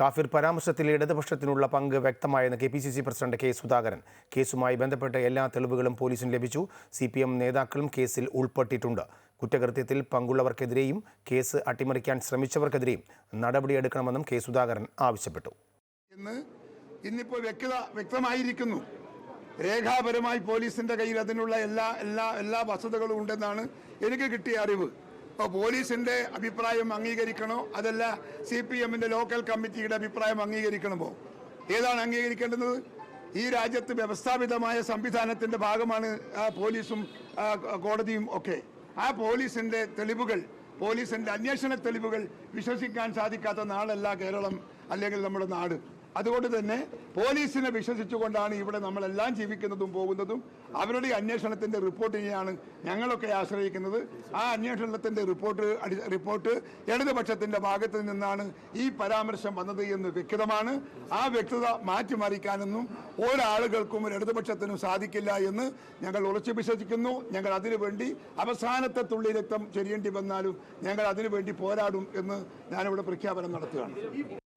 കാഫിർ പരാമർശത്തിൽ ഇടതുപക്ഷത്തിനുള്ള പങ്ക് വ്യക്തമായെന്ന് K P C C president K Sudhakaran. കേസുമായി ബന്ധപ്പെട്ട എല്ലാ തെളിവുകളും പോലീസിന് ലഭിച്ചു. സി പി എം നേതാക്കളും കേസിൽ ഉൾപ്പെട്ടിട്ടുണ്ട്. കുറ്റകൃത്യത്തിൽ പങ്കുള്ളവർക്കെതിരെയും കേസ് അട്ടിമറിക്കാൻ ശ്രമിച്ചവർക്കെതിരെയും നടപടിയെടുക്കണമെന്നും കെ സുധാകരൻ ആവശ്യപ്പെട്ടു. ഇന്ന് ഇന്നിപ്പോൾ വ്യക്തത വ്യക്തമായിരിക്കുന്നു. രേഖാപരമായി പോലീസിന്റെ കയ്യിൽ അതിനുള്ള എല്ലാ എല്ലാ എല്ലാ വസ്തുതകളും ഉണ്ടെന്നാണ് എനിക്ക് കിട്ടിയ അറിവ്. പോലീസിന്റെ അഭിപ്രായം അംഗീകരിക്കണോ? അതല്ല സി പി എമ്മിന്റെ ലോക്കൽ കമ്മിറ്റിയുടെ അഭിപ്രായം അംഗീകരിക്കണമോ? ഏതാണ് അംഗീകരിക്കേണ്ടത്? ഈ രാജ്യത്ത് വ്യവസ്ഥാപിതമായ സംവിധാനത്തിന്റെ ഭാഗമാണ് പോലീസും കോടതിയും ഒക്കെ. ആ പോലീസിന്റെ തെളിവുകൾ പോലീസിന്റെ അന്വേഷണ തെളിവുകൾ വിശ്വസിക്കാൻ സാധിക്കാത്ത നാളല്ല കേരളം അല്ലെങ്കിൽ നമ്മുടെ നാട്. അതുകൊണ്ട് തന്നെ പോലീസിനെ വിശ്വസിച്ചുകൊണ്ടാണ് ഇവിടെ നമ്മളെല്ലാം ജീവിക്കുന്നതും പോകുന്നതും. അവരുടെ അന്വേഷണത്തിന്റെ റിപ്പോർട്ടിനെയാണ് ഞങ്ങളൊക്കെ ആശ്രയിക്കുന്നത്. ആ അന്വേഷണത്തിന്റെ റിപ്പോർട്ട് അടി- റിപ്പോർട്ട് ഇടതുപക്ഷത്തിന്റെ ഭാഗത്ത് നിന്നാണ് ഈ പരാമർശം വന്നത് എന്ന് വ്യക്തമാണ്. ആ വ്യക്തത മാറ്റിമറിക്കാനൊന്നും ഒരാളുകൾക്കും ഒരു ഇടതുപക്ഷത്തിനും സാധിക്കില്ല എന്ന് ഞങ്ങൾ ഉറച്ചു വിശ്വസിക്കുന്നു. ഞങ്ങൾ അതിനുവേണ്ടി അവസാനത്തെ തുള്ളി രക്തം ചൊരിയേണ്ടി വന്നാലും ഞങ്ങൾ അതിനുവേണ്ടി പോരാടും എന്ന് ഞാനിവിടെ പ്രഖ്യാപനം നടത്തുകയാണ്.